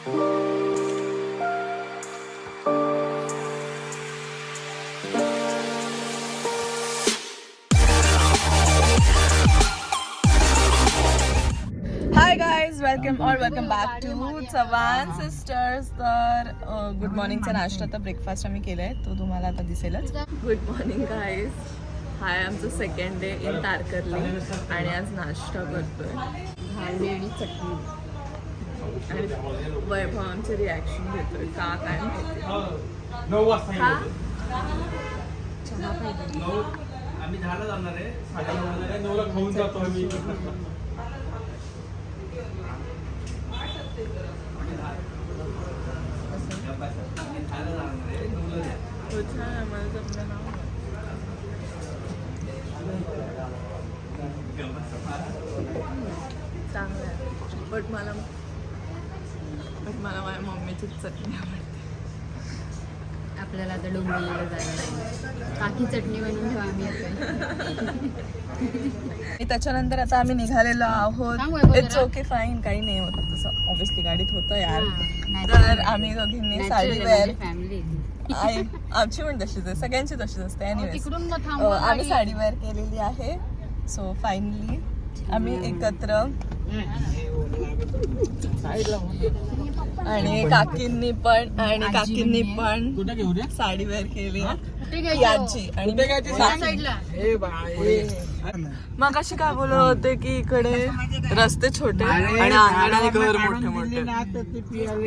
Hi guys welcome or welcome back to Chavan sisters तर good मॉर्निंगचा नाश्ता तर ब्रेकफास्ट आम्ही केलाय तो तुम्हाला आता दिसेलच. गुड मॉर्निंग गाईज हाय आमचं सेकंड डे इन तारकर्ली आणि आज नाश्ता करतोय. चटणी. आणि वैभव आमचे रिॲक्शन घेतोय. का? काय. नऊ आम्ही दहाला जाणार आहे. साडे नऊ नऊला खाऊन जातो आम्ही. हो चांगलं आहे. बट मला चटणी आवडते. आपल्याला आता डोंबिवलीला जायला काकी चटणी बनवून ठेवा आम्ही त्याच्यानंतर आता आम्ही निघालेलो आहोत. इट्स. ओके फाईन काही नाही होत. तसं ऑब्विसली गाडीत होतं यार. तर. आम्ही दोघींनी साडी वेअर आहे. आहे आमची पण तशीच आहे. सगळ्यांची तशीच असते आम्ही. साडी वेअर केलेली आहे. सो फायनली आम्ही एकत्र आणि काकींनी पण आणि काकींनी पण कुठे घेऊ रे साडी वेअर केली. ही? आजी. आणि ए बाई. मग अशी काय बोलत होते की इकडे रस्ते छोटे आणि अंगण आणि घर मोठे मोठे.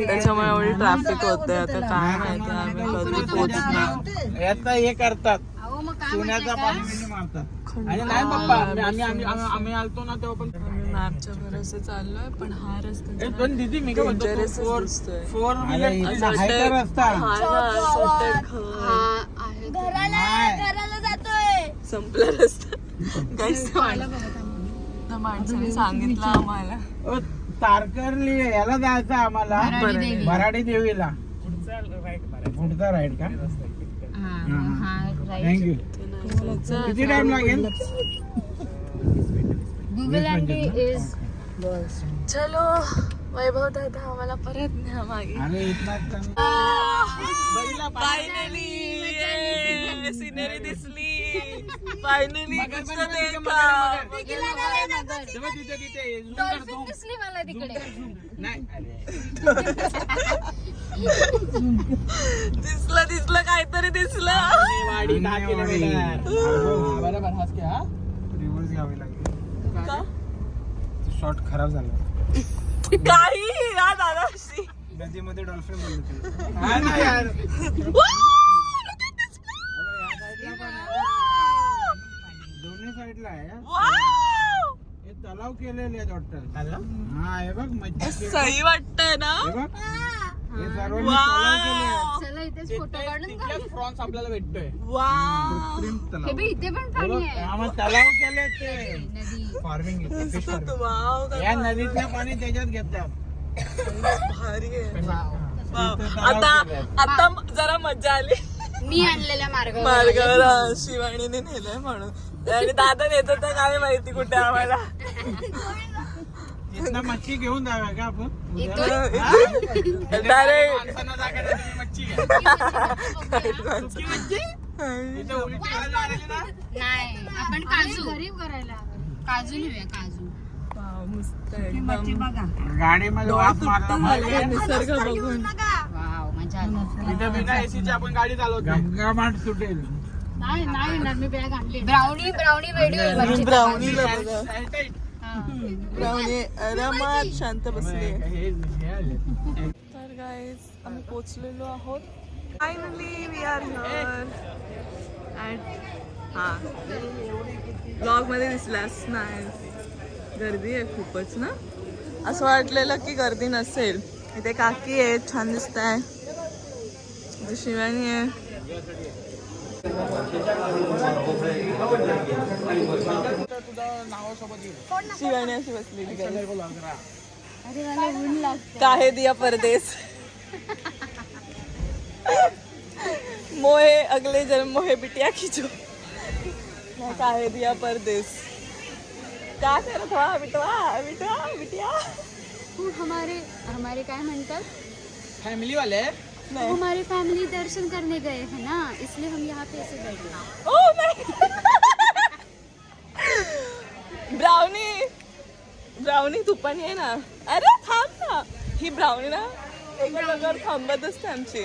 त्याच्यामुळे एवढी ट्रॅफिक होते आता काय माहिती आम्ही कधी पोहोचणार हे करतात. सोन्याचा माहितीये पाणी मारतात. आणि नाही पप्पा आम्ही आम्ही आम्ही आलतो ना तेव्हा पण मॅपच्या भरोसे चाललोय पण हा रस्ता पण दीदी मी काय म्हणतो फोर असं व्हीलर वाटतंय- आहे का रस्ता? हा ना, असं वाटतंय घर. हा आहे तो. संपला रस्ता. काहीच. त्या माणसाने सांगितलं आम्हाला. ओ, तारकर्ली याला जायचं आम्हाला. भराडी देवी. भराडी देवीला. पुढचा राईड का? हा, हा, right. Thank you. किती टाइम लागेल? Google aunty is worst. चलो वैभव दादा आम्हाला परत न्या मागे. फायनली सिनेरी दिसली. फायनली. दिसली मला तिकडे. दिसलं दिसलं काहीतरी दिसलं. बरोबर की हा? रिव्हर्स घ्यावी लागेल. का? शॉर्ट खराब झाला. काही या दादाशी. नदीमध्ये डॉल्फिन बोलतो हा ना दोन्ही साईडला आहे. तलाव केलेले आहेत वाटतं. हा हे बघ मच्छी सही वाटतंय ना? हे. बघ सर्वांनी तलाव केले. आहेत. वाव! चला इथेच फोटो काढून काढू. प्रॉन्स आपल्याला भेटतोय. वाव! कृत्रिम हे तलाव बी इथे पण पाणी आहे. हा, मग तलाव केले ते. नदी फार्मिंग फिश फार्मिंग वाव, या नदीतलं पाणी त्याच्यात घेतात. भारी आहे. वाव. इथे तलाव आता. आता जरा मजा आली. मी आणलेल्या मार्गावर मार्गावर शिवाणीने नेलंय म्हणून. आणि दादा नेत होता काय माहिती कुठे आम्हाला. इथनं मच्छी घेऊन जाऊया का आपण? डायरेक्ट. माणसांना जागा नाही, तुम्ही मच्छी घ्या. सुकी मच्छी? इथं उलटी करायला आलेली ना? नाही आपण काजू. गरीब करायला काजू नेऊया काजू. मस्त एकदम गाडीमध्ये डोळे वाफ तुटत मारला झाले निसर्ग बघून. वाव मजा आली. इथं बिना एसीची आपण गाडी चालवतो गमगमाट सुटेल. नाही नाही येणार मी बॅग आणली. ब्राउनी ब्राउनी बघा. ब्राउनी आरामात शांत बसली. तर गाईज आम्ही पोचलेलो आहोत. फायनली वी आर हां. ब्लॉगमध्ये दिसलास नाही गर्दी आहे खूपच ना? असं वाटलेलं की गर्दी नसेल. इथे काकी आहे छान दिसत आहे शिवानी आहे. तुझं नावासोबत येईल शिवानी अशी बसलेली काहे दिया परदेस? मोहे अगले जन्म मोहे बिटिया खींचो मैं काहे दिया परदेस? क्या करत हुआ बिटवा बिटवा बिटिया हो हमारे हमारे काय म्हणतात? फॅमिली वाले नाही. हमारे फैमिली दर्शन करने गए हैं ना इसलिए हम यहाँ पे ऐसे बैठे हैं. ओ नाही ब्राउनी ब्राउनी तू पण ये ना. अरे थांब ना. ही ब्राउनी ना एका जागेवर थांबत असते आमची.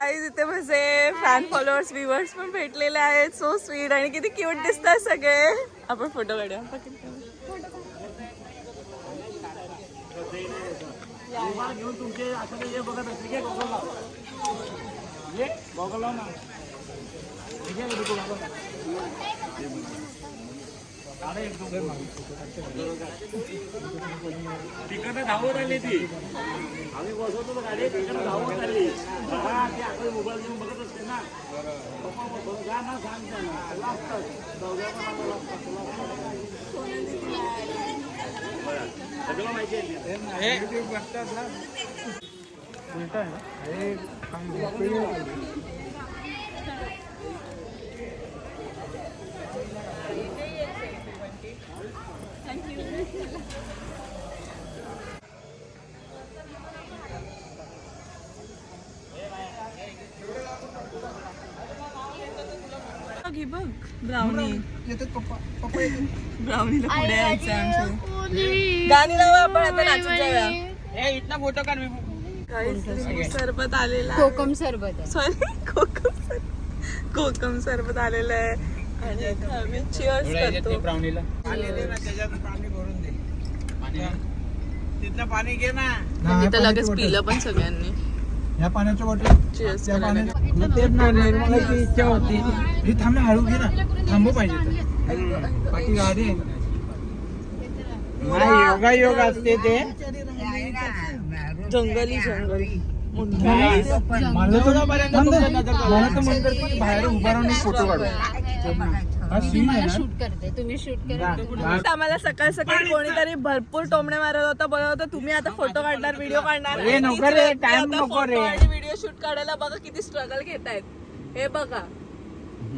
काही तिथे म्हणजे फॅन फॉलोअर्स व्ह्युअर्स पण भेटलेले आहेत. सो स्वीट आणि किती क्यूट दिसतात सगळे. आपण फोटो काढूया. पटकन तिकडनं धावत आली ती. आम्ही बसवतो गाडी तिकडनं धावत आली. हा ती आपण मोबाईल घेऊन बघत असते ना. पप्पा बघ, जा ना सांग त्यांना लागतात सगळं माहिती आहे बघ बघ ब्राउनी. ब्राउनीला पुढे यायचं आमच्या गाणी लावा आपण आता नाचत जाऊया. ए इथला फोटो काढ मी सरबत आलेला आहे. कोकम सरबत आहे. सॉरी कोकम सरबत कोकम सरबत आलेलं आहे. आणि इथं आम्ही चिअर्स करतो. ब्राउनीला आलेले ना त्याच्यात पाणी भरून दे. पाणी? तिथलं पाणी घे ना. तिथं लगेच पिलं पण सगळ्यांनी. या पाण्याच्या बॉटल तेच ना निर्मलाची इच्छा होती. ही थांब ना हळू घे ना. थांबू पाहिजे. बाकी गाडी योगा योग असते ते. जंगली जंगल. हा आम्हाला सकाळ सकाळी कोणीतरी भरपूर टोमणे मारत होता बोलत होता तुम्ही आता फोटो काढणार व्हिडिओ काढणार? व्हिडिओ शूट काढायला बघा किती स्ट्रगल घेतायत. हे बघा.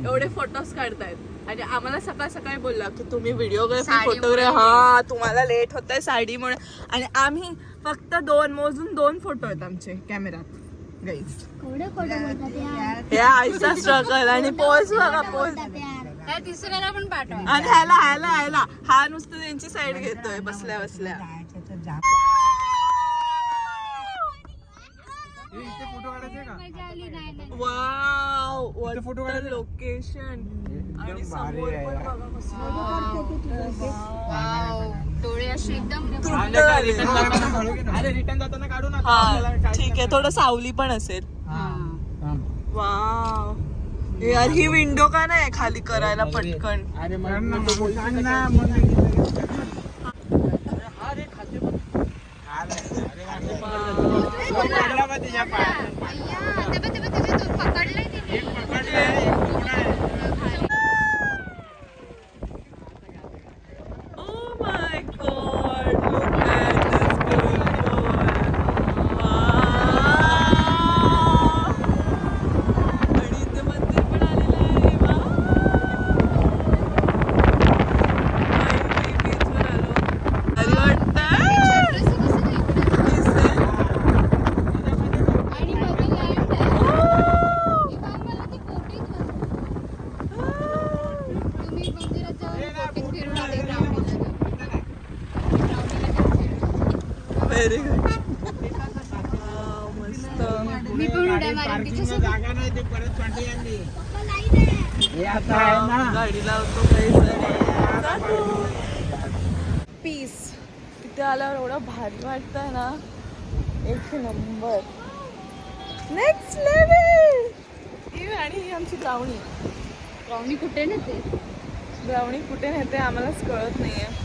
एवढे फोटोज काढतायत. आणि आम्हाला सकाळ सकाळी बोलला की तुम्ही व्हिडिओग्राफी फोटोग्राफी हा तुम्हाला लेट होत आहे साडीमुळे. आणि आम्ही फक्त दोन मोजून दोन फोटो आहेत आमचे कॅमेरात गाईज हे आईचा स्ट्रगल आणि पोज बघा पोज तिसऱ्याला पण पाठवा. आणि ह्याला ह्याला ह्याला. हा नुसतं त्यांची साईड घेतोय बसल्या बसल्या. हे इथे फोटो काढायचे का? मजा आली नाही नाही. वाव काढायचे? लोकेशन आणि समोर पण. बघा. डोळे असे एकदम रिटर्न जाताना काढू ना हा. ठीक आहे थोडं सावली पण असेल. हा. वाव. यार ही विंडो का नाही खाली करायला पटकन? अरे काढ ना, मग मग सांग ना मग पडला बा तिच्या पायात. अय्या, ते बघ, ते बघ, ते बघ, तो पकडलाय तिने. एक पकडलंय, एक पुढं आहे. Oh my god, look at this beautiful. Wow. आणि इथे मंदिर पण आलेलं आहे. Wow. आणि beach वर आलो. भारी वाटतंय. छोटंसं कसं नाही इकडे? दिसतंय. आणि मध्ये land आहे. Oh. हे बघ, मला ती boating बघ. तुम्ही मंदिरात जाऊन boating फिरून आले ब्राह्मणीला जाऊन. ब्राह्मणीला जाऊन. व्हेरी गुड मस्त मी पण उड्या मारेन तिच्यासोबत. जागा नाही ते परत पाठी आणली. हे आता आहे ना. गाडी लावतो पीस तिथे आल्यावर एवढं भारी वाटतंय ना. एक नंबर नेक्स्ट लेवल आणि ही आमची ब्राउनी. ब्राह्मणी कुठे ना ते ब्राउनी कुठे नेते आम्हालाच कळत नाहीये.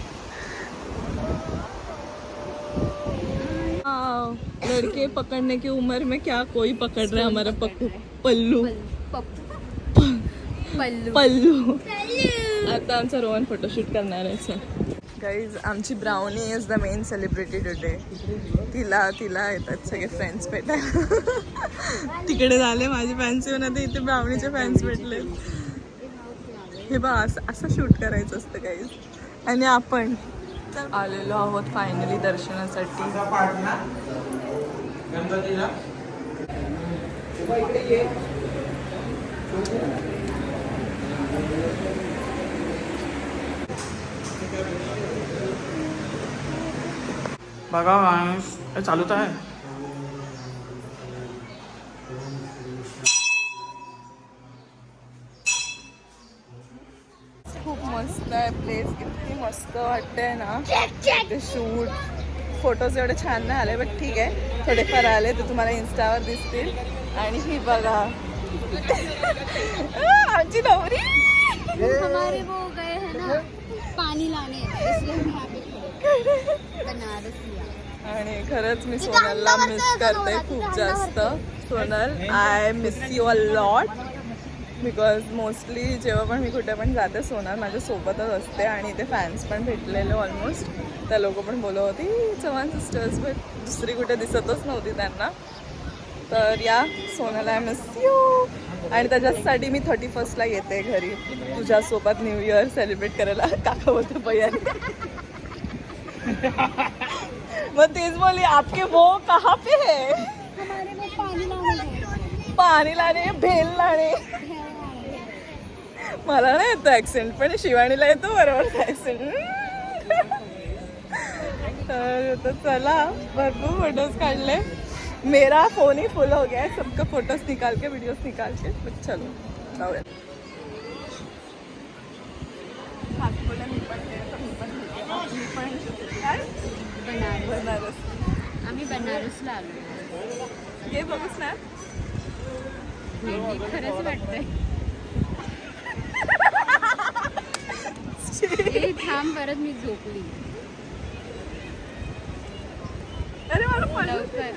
लड़के पकड़ने की उम्र में क्या कोई पकड़ रहा है हमारा पक्कू? पल्लू। पल्लू। पल्लू। आता आमचा रोहन फोटोशूट करणार आहे गाईज आमची brownie is the main celebrity today तिला तिला येतात सगळे फॅन्स भेटायला. तिकडे झाले माझे फॅन्स येऊन आता इथे ब्राउनीचे फॅन्स भेटले. हे बा असं असं शूट करायचं असतं गाईज आणि आपण आलेलो आहोत फायनली दर्शनासाठी. गणपतीला. बघा. हे चालू तर आहे. खूप मस्त आहे प्लेस इतकी मस्त वाटतंय ना. ते शूट फोटोज एवढे छान नाही आले बट ठीक आहे. थोडेफार आले ते तुम्हाला इन्स्टावर दिसतील. आणि ही बघा. आमची नवरी! हमारे वो गए हैं ना. पानी लाने. इसलिए हम यहाँ पे खड़े। बनारस लिया. आणि खरंच मी सोनलला मिस करते खूप जास्त. Sonal I miss you a lot because mostly जेव्हा पण मी कुठे पण जाते सोनल माझ्या सोबतच असते आणि ते फॅन्स पण भेटलेले ऑलमोस्ट त्या लोक पण बोलत होती चव्हाण सिस्टर्स बट दुसरी कुठे दिसतच नव्हती त्यांना. तर या सोनल आय मिस यू आणि त्याच्यासाठी मी थर्टी फर्स्टला येते घरी. तुझ्यासोबत न्यू इयर सेलिब्रेट करायला. काका बोलते पयाने मग तेच बोली आपके वो कहाँ पे है? पाणी लाणे भेल लाणे मला नाही येतो ऍक्सेंट पण शिवानीला येतो बरोबर ऍक्सेंट तर चला भरपूर फोटोज काढले. मेरा फोन ही फुल हो गया है सबका फोटोज निकाल के वीडियोस निकाल के. बट चलो जाऊया? बनारस. आम्ही बनारसला आलो. हे बघू ना खरंच वाटतंय. ए थांब परत मी झोपली. अरे मला लवकर.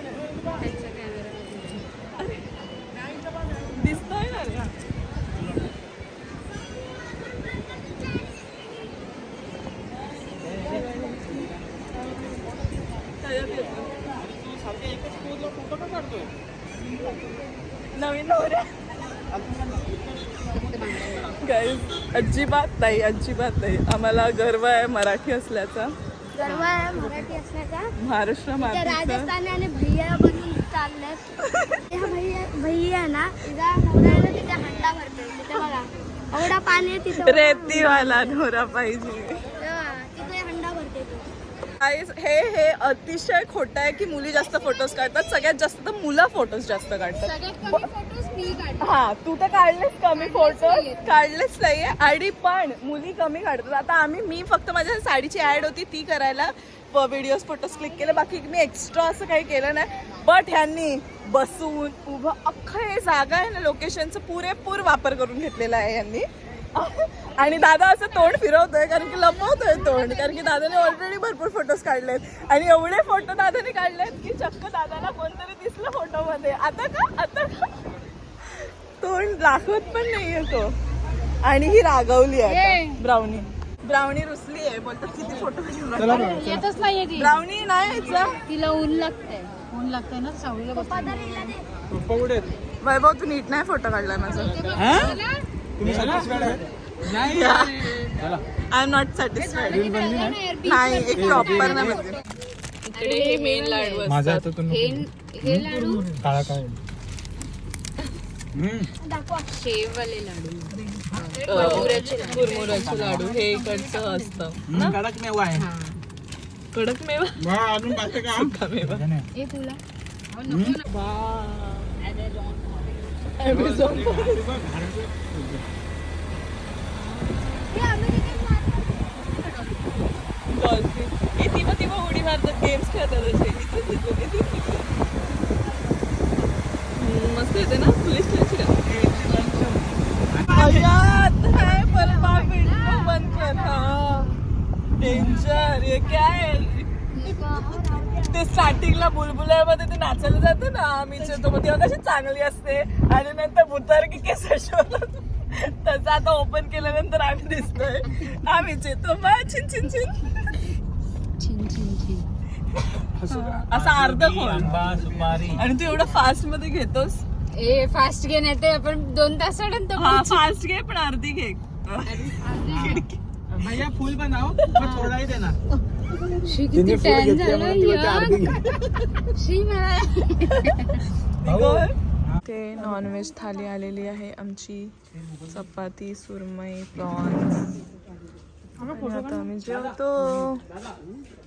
गाईज अजिबात नाही अजिबात नाही. आम्हाला गर्व आहे मराठी असल्याचा. गर्व आहे मराठी असण्याचा महाराष्ट्र राजस्थानी आणि भैया बनून चालल्यात भैया भैया ना तिचा नवरा आहे ना तिथे हंडा भरते तिथे बघा एवढा पाणी तिथे. रेतीवाला नवरा पाहिजे तिथे हंडा भरते ती Guys, हे हे अतिशय खोटं आहे की मुली जास्त फोटोज काढतात. सगळ्यात जास्त तर मुलं फोटोज जास्त काढतात. हा तू तर काढलेच कमी फोटो काढलेच नाहीये. आणि पण मुली कमी काढतात. आता आम्ही मी फक्त माझ्या साडीची ऍड होती ती करायला व्हिडिओज फोटोज क्लिक केले. बाकी मी एक्स्ट्रा असं काही केलं नाही. बट ह्यांनी बसून उभं अख्खं हे जागा आहे ना लोकेशनचं पुरेपूर वापर करून घेतलेला आहे यांनी आणि दादा असं तोंड फिरवतोय कारण की लपवतोय तोंड कारण की दादाने ऑलरेडी भरपूर फोटोज काढलेत. आणि एवढे फोटो दादाने काढलेत की चक्क दादाला कोणतरी दिसलं फोटोमध्ये आता का? आता का? तोंड दाखवत पण नाहीये तो. आणि ही रागवली आहे ब्राउनी. ब्राउनी रुसली आहे. बोलतात किती फोटो. येतच नाहीये ती. ब्राउनी नाही यायचं. तिला ऊन लागतंय. ऊन लागतंय ना सावलीला? वैभव तू नीट नाही फोटो काढलाय माझा. हा? तुम्ही satisfied आहे? नाही चला आय एम नॉट सॅटिस्फाईड नाही नाही एक प्रॉपर नाही. इकडे हे मेन लाडू माझ्या असतात हातातून हे. हे लाडू? काळा. शेववाले लाडू. कुरमुऱ्याचे लाडू. हे इकडचं असतं. कडक मेवा आहे. कडक मेवा? वा, अजून बाकी का? सुका मेवा. हे तुला. डॉल्फिन हे ती ती उडी मारतात गेम्स खेळतात असे हम्म, मस्त येते ना पोलीस खेळायची डेंजर ये काय? ते स्टार्टिंगला बुलबुलामध्ये ते नाचायला जाते ना आम्हीचे तो मग तेव्हा कशी चांगली असते? आणि नंतर भूतार की केस त्याचं आता ओपन केल्यानंतर आम्ही दिसतोय. आम्हीचे तो मग छिन छिन छिन. छिन छिन छिन. असा अर्ध फोन आणि तू एवढं फास्टमध्ये घेतोस? ए फास्ट घे नाही ते आपण दोन हा फास्ट घे पण अर्धी घे. खिडकी भैया फूल बनाओ थोड़ा ही देना शी किती टॅन झालं शी मला ते नॉनव्हेज थाली आलेली आहे आमची. चपाती सुरमई प्रॉन्स आता आम्ही जेवतो.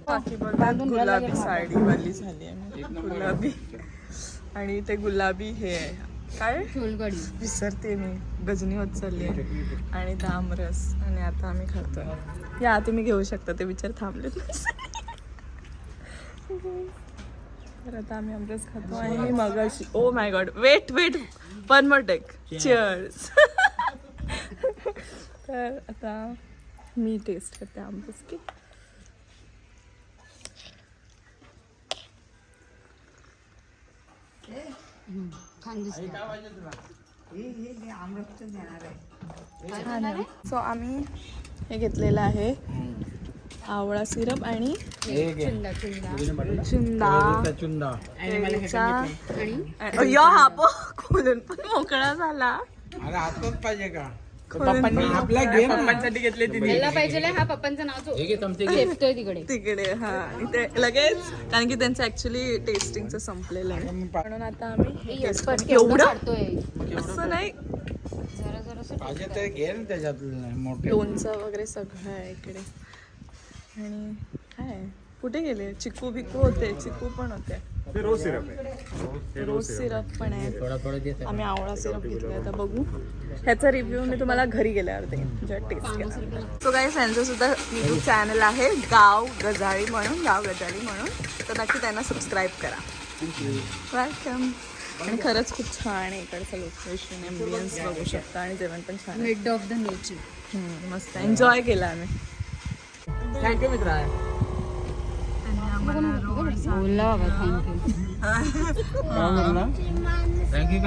बाकी बघा गुलाबी साडीवाली झाली आहे. गुलाबी. आणि ते गुलाबी हे आहे. काय? सोलकडी विसरते मी. गजनी होत चालली आहे. आणि ते आमरस आणि आता आम्ही खातोय. या तुम्ही घेऊ शकता. ते विचार थांबले तर आता आम्ही आमरस खातो आणि मी मगाशी ओ my god wait wait one more take cheers तर आता मी टेस्ट करते आमरस की. दिसत सो आम्ही हे घेतलेलं आहे. आवळा सिरप आणि चुंदा चुंदा. चुंदा. चुंदा. केळीचा आणि? या हा खोलून पण मोकळा झाला. अरे हातच पाहिजे का? आपला गेम पप्पांसाठी घेतले याला पाहिजे हा पप्पांचं नाव जो तिकडे. तिकडे हा. इथे लगेच कारण की त्यांचं ऍक्च्युली टेस्टिंगचं संपलेलं आहे. म्हणून आता आम्ही एवढं? असं नाही. लोणचं वगैरे सगळं आहे इकडे. आणि काय? कुठे गेले? चिकू बिकू होते चिकू पण होते. रोज सिरप आहे. रोज सिरप पण आहे. आम्ही आवळा सिरप घेतलाय आता बघू. ह्याचा रिव्ह्यू मी तुम्हाला घरी गेल्यावर देईन जेव्हा टेस्ट केला सो काही सुद्धा युट्यूब चॅनल आहे. गाव गजाळी म्हणून गाव गजाळी म्हणून. तर नक्की त्यांना सबस्क्राईब करा. वेलकम आणि खरंच खूप छान आहे इकडचं लोकेशन एम्बियन्स बघू शकता आणि जेवण पण छान आहे. मिड ऑफ द नेचर मस्त. एन्जॉय केला आम्ही. थँक्यू मित्र. बोलला बाबा थँक्यू थँक्यू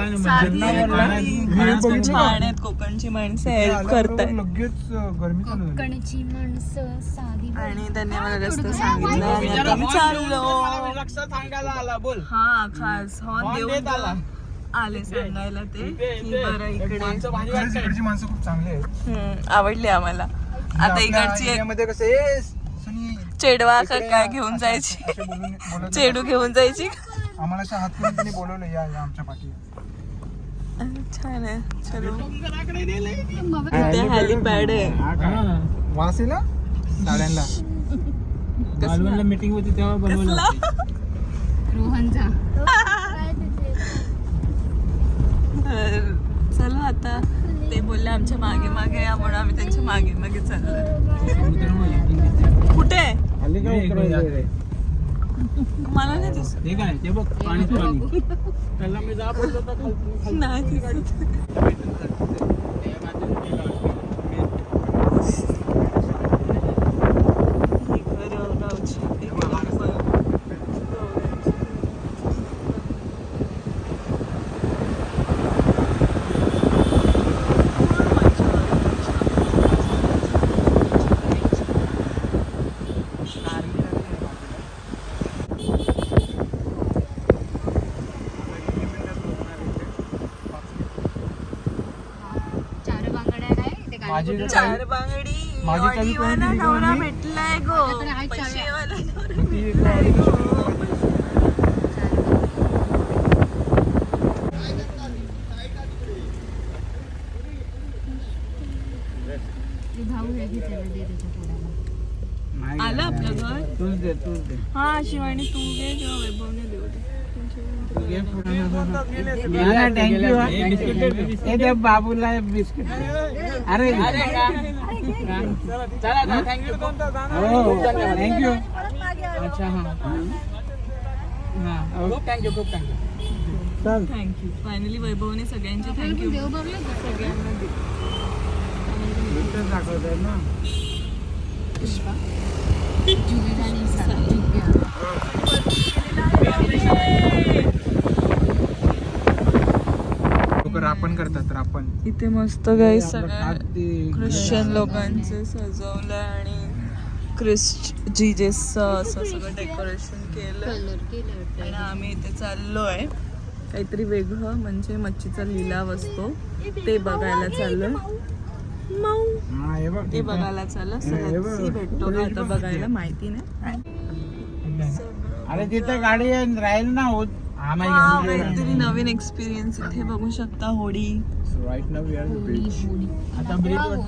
छान आहेत कोकणची माणसं हेल्प करतायत लगेच गरमी. कोकणची माणसं साधी आणि त्यांनी मला रस्ता सांगितलं आणि आता चाललो आला बोल हा खास हॉर्न देऊन आला. आले सांगायला ते बरं इकडे माणसं खूप चांगली आवडली आम्हाला आता इकडची कसं चेडवा का काय. घेऊन जायची? असे बोलून बोलत चेडू घेऊन जायची? आम्हाला अशा हात करून त्यांनी बोलवलं या या आमच्या पाठी. छान आहे. चलो. इथे हॅलीपॅड आहे. वास ना? साड्यांना कसला? मीटिंग होती तेव्हा कसला? रोहनचा तर चलो आता. ते बोलले आमच्या मागे मागे या म्हणून आम्ही त्यांच्या मागे मागे चाललो कुठे? मला नाही दिसत. ते काय ते बघ पाणी पाणी. त्याला मी जा. नाही दिसत ही घरं गावची, ही घरं. चार बांगड्या काय ते माझी चार बांगडी माझी चावी कोणी दिली नवरा कोणी? भेटलाय गो नवरा ती एक भेटलाय गो. ते भाऊ हे घेतलेलं दे त्याच्या पोराला. आलं आपलं घर तूच दे तूच दे हा शिवानी तू घे किंवा दे थँक्यू बाबूला बिस्किट अरे. थँक्यू अच्छा हा. खूप थँक्यू खूप थँक्यू चल. थँक्यू फायनली वैभवने सगळ्यांचे थँक्यू देव बघलं का? सगळ्यांना दे दाखवत आहे ना. जुगेदानी सा- जुग्या. करतात रापण इथे मस्त गाई सगळ्या ख्रिश्चन लोकांचं सजवलं आणि ख्रिस्ट जिजेसचं असं सगळं डेकोरेशन केलं. आणि आम्ही इथे चाललोय. काहीतरी वेगळं म्हणजे मच्छीचा लिलाव असतो. ते बघायला हा हे बघ ते बघायला चाललं भेटतो आता बघायला माहिती नाही. अरे तिथं गाडी राहील ना होत. Wow, काहीतरी नवीन एक्सपिरियन्स इथे बघू शकता होडी. राईट नाव वी आर द बीच आता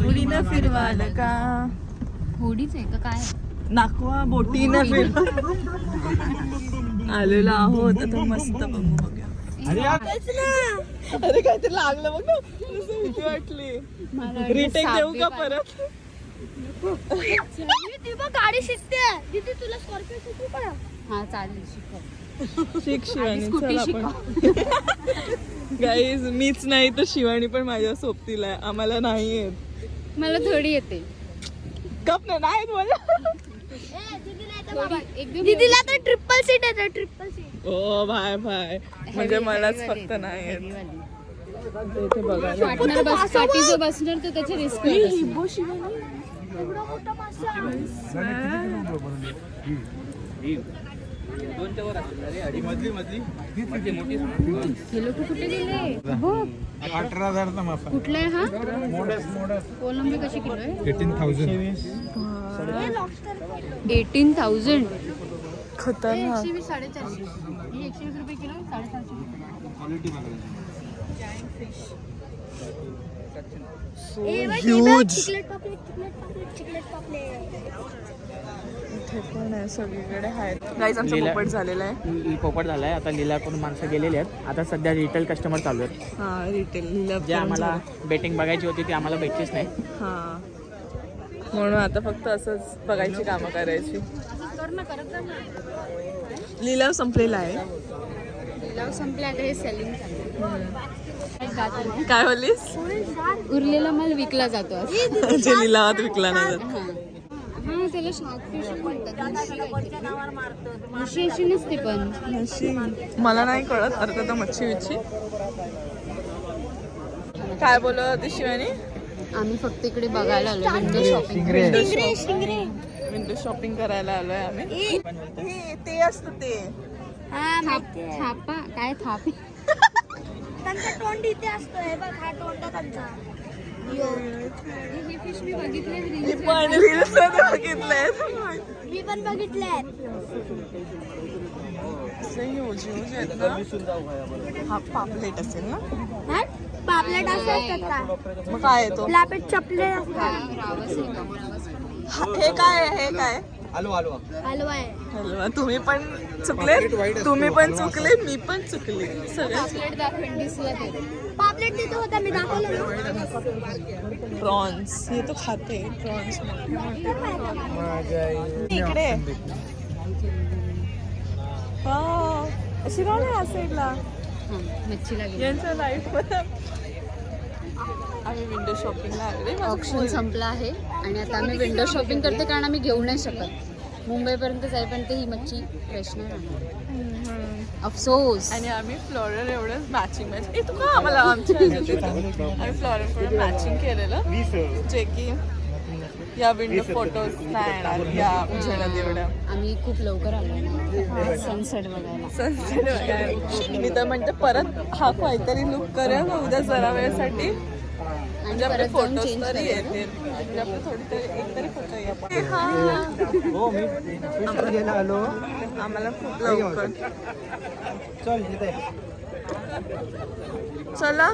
होडीनं फिरवालं का? होडीच आहे का? काय? नाकवा बोटीनं फिर आलेलो आहोत आता मस्त बघू बघूया. अरे यार, अरे काहीतरी लागलं बघ ना. भीती वाटली. रिटेक देऊ का परत? गाडी शिकते दीदी तुला स्कॉर्पिओ शिकू का? हा चालेल शिकव. शिक शिवानी स्कूटी चल आपण गाईज मीच नाही तर शिवानी पण माझ्या सोबतीला आहे. आम्हाला नाही येत. मला थोडी येते. कप नाही मला. दीदीला तर ट्रिपल सीट येते ट्रिपल सीट ओ भाय भाय म्हणजे मलाच फक्त नाही येत. इथे बघायला पार्टनर बस पाठी जो बसणार तर त्याची रिस्क मधली मधली. हे लोक कुठे गेले? बघ. अठरा हजारचा कुठला आहे हा? मोडस मोडस. कोलंबी कशी किलो आहे? Eighteen thousand. Eighteen thousand. खतरनाक. एकशे वीस साडेचारशे. ही एकशे वीस रुपये किलो साडेचारशे रुपये. क्वालिटी बघायची ह्यूज इथे पण आहे सगळीकडे आहेत. गाईज आमचा लीला- पोपट झालेला आहे. पोपट झालाय. आता लीला करून माणसं गेलेली आहेत. आता सध्या रिटेल कस्टमर चालू आहेत. हा रिटेल जे आम्हाला बेटिंग बघायची होती ती आम्हाला भेटलीच नाही. हा. म्हणून आता फक्त असंच बघायची कामं करायची. लिलाव संपलेला आहे. लिलाव संपले आता हे सेलिंग काय बोलीस उरलेला माल विकला जातो असं. जे लिलावात विकला नाही जात. हा हा त्याला शार्क फिश म्हणतात. अशी अशी नसते पण. मला नाही कळत अर्थ तर मच्छी विच्छी काय बोलत होती शिवानी आम्ही फक्त इकडे बघायला आलो विंडो शॉपिंग विंडो शॉपिंग करायला. आलोय आम्ही. हे ते असतं ते. थापा. काय थापे? त्यांचा तोंड इथे असतो हे बघ हा तोंड त्यांचा. हे फिश मी बघितले पण रील्स बघितलंय. मी पण बघितले हा पापलेट असेल ना? पापलेट असं असतात का? मग काय येतो लापेट चपले असतात. रावस आहे का? रावस पण हे काय आहे? हलवा आहे. हलवा. तुम्ही पण चुकले? तुम्ही पण चुकले? मी पण चुकले. सगळे प्लेट दाखवेन दिसला ते. पापलेट तिथे होता मी दाखवलं ना. प्रॉन्स. हे तो खाते प्रॉन्स. इकडे. हा. अशी राहणार या साईडला हा मच्छीला गेलो. यांच्या लाईफ आम्ही विंडो शॉपिंगला आले ऑप्शन संपला आहे. आणि आता आम्ही विंडो शॉपिंग करते कारण आम्ही घेऊ नाही शकत. मुंबईपर्यंत जाईपर्यंत ही मच्छी फ्रेश नाही राहणार. अफसोस आणि आम्ही फ्लोरल एवढंच मॅचिंग ए तू का आम्हाला आमच्या? आम्ही फ्लोरलकडून मॅचिंग केलेलं. जे की या विंडो फोटोज नाही येणार या उजेडात एवढ्या. आम्ही खूप लवकर आलो. सनसेट बघायला. सनसेट वगैरे मी तर म्हणते परत हा काहीतरी लुक करूया का उद्या जरा वेळेसाठी. आपले तरी येतील. म्हणजे आपले थोडी तरी एक तरी फोटो येईल हो. मी आलो. आम्हाला खूप लवकर. चल इथे चला.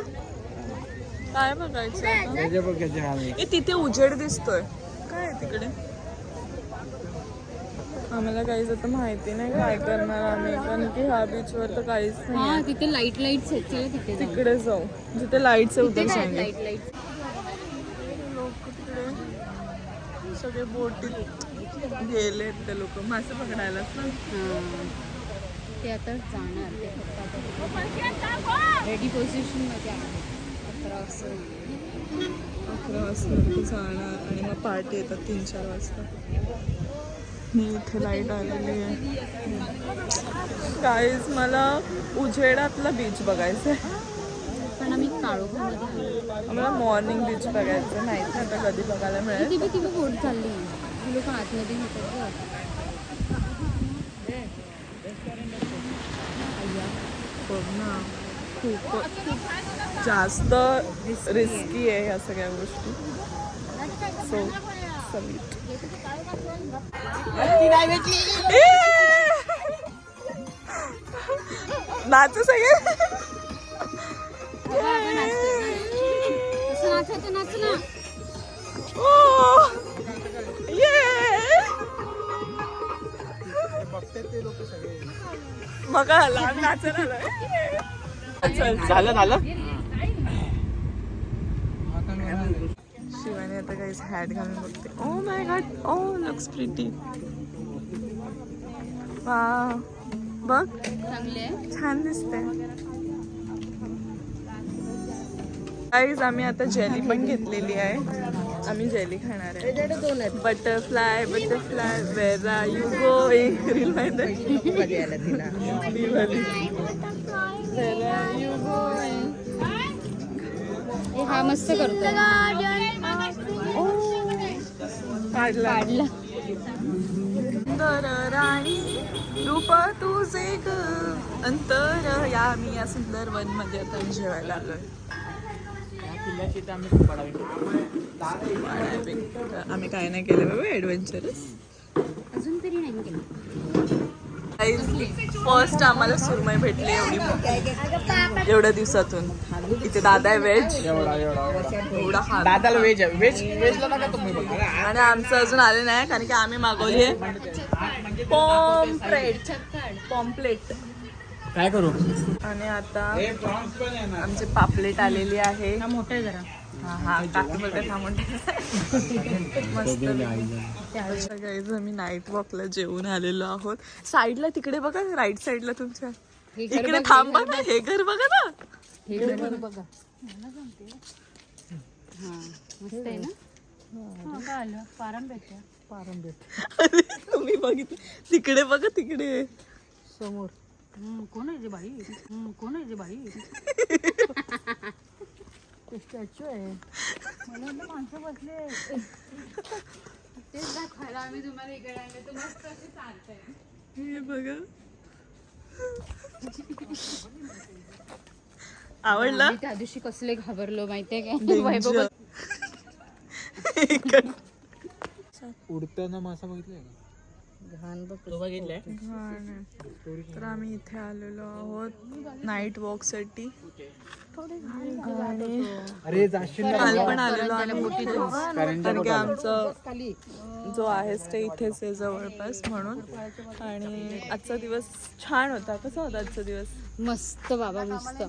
काय बघायचं? तिथे उजेड दिसतोय. काय आहे तिकडे? आम्हाला काहीच आता माहिती नाही काय करणार आम्ही कारण की ह्या बीच वर तर काहीच नाही हा तिथे लाइट लाईट्स आहेत चला तिथे जाऊ. तिकडे जाऊ. जिथे लाईटचे तिथे उद्या काय सांगे लाइट लाइट लोक तिकडे सगळे बोटीत गेले ते लोक. मासे पकडायलाच ना. ते आता जाणार. ते फक्त आता रेडी पोझिशनमध्ये अकरा वाजता. अकरा वाजता जाणार आणि मग पार्टी येतात तीन चार वाजता. मी इथे लाइट आलेली आहे. काहीच मला उजेडातला बीच बघायचं आहे पण आम्ही काळोखामध्ये. आम्हाला मॉर्निंग बीच बघायचं. नाही आता कधी बघायला मिळेल. ती बी ती बी बोट चालली. ती लोक आतमध्ये ना. खूप जास्त रिस्की आहे ह्या सगळ्या गोष्टी. सो समीट नाचू सगळे? ना. Oh! Yeah! मग झालं झालं. शिवानी आता काहीच हॅट घालून बघते. Oh oh my god oh looks pretty वा बघ. चांगले आहे. छान दिसते गाईज आम्ही आता जेली पण घेतलेली आहे. आम्ही जेली खाणार आहे. Butterfly butterfly where are you going reel माहिती हे हा मस्त करतो काढला. राणी रूप तुझे ग. अंतर या मी या सुंदर वनमध्ये आता जेवायला आलोय. किल्ल्याची आम्ही काय नाही केलं बाबा ऍडव्हेंचरस अजून तरी नाही केलं. फर्स्ट आम्हाला सुरमई भेटली एवढी मोठी. एवढ्या दिवसातून. इथे दादा आहे व्हेज एवढा हा. दादाला वेज आहे. नका तुम्ही बघा. आणि आमचं अजून आले नाही कारण की आम्ही मागवली आहे. पॉम्प्लेट पॉम्प्लेट काय करू? आणि आता आमचे पापलेट आलेली आहे. मोठं आहे जरा. हा हा हा आम्ही नाईट वॉकला जेवून आलेलो आहोत. साईडला तिकडे बघा राईट साईडला तुमच्या. हे घर इकडे बघ, थांबा ना हे घर बघा ना. हे घर बघ. हा मस्त आहे ना? तुम्ही बघितलं. तिकडे बघा तिकडे. कोण आहे बाई? कोण आहे बाई? स्टॅच्यू आहे. मला वाटलं माणसं बसले. तेच दाखवायला आम्ही तुम्हाला इकडे आणले. तर मस्त असे चालतंय हे बघा. आवडला? त्या दिवशी कसले घाबरलो माहितीये काय वैभव. उडताना मासा बघितलाय का? तो बघितलंय? घाण आहे. तर आम्ही इथे आलेलो आहोत नाईट वॉकसाठी. अरे काल पण आलेलो आम्ही कारण की आमचं जो आहे स्टे इथेच आहे जवळपास म्हणून. आणि आजचा दिवस छान होता. कसा होता आजचा दिवस? मस्त बाबा मस्त.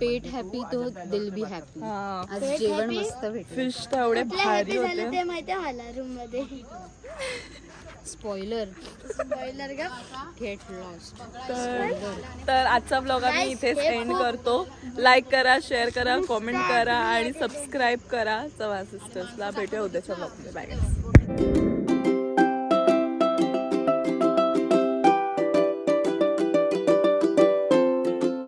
पेट हॅपी तो दिल बी हॅपी हा. आज जेवण मस्त भेटलं. फिश तर एवढे भारी होते. ते माहितीये मला रूममध्ये स्पॉइलर का? गेट लॉस्ट तर तर आजचा ब्लॉग आम्ही इथेच एंड करतो. लाईक करा शेअर करा कॉमेंट करा आणि सबस्क्राईब करा. चव्हाण सिस्टर्सला भेटूया उद्याच्या ब्लॉगमध्ये बाय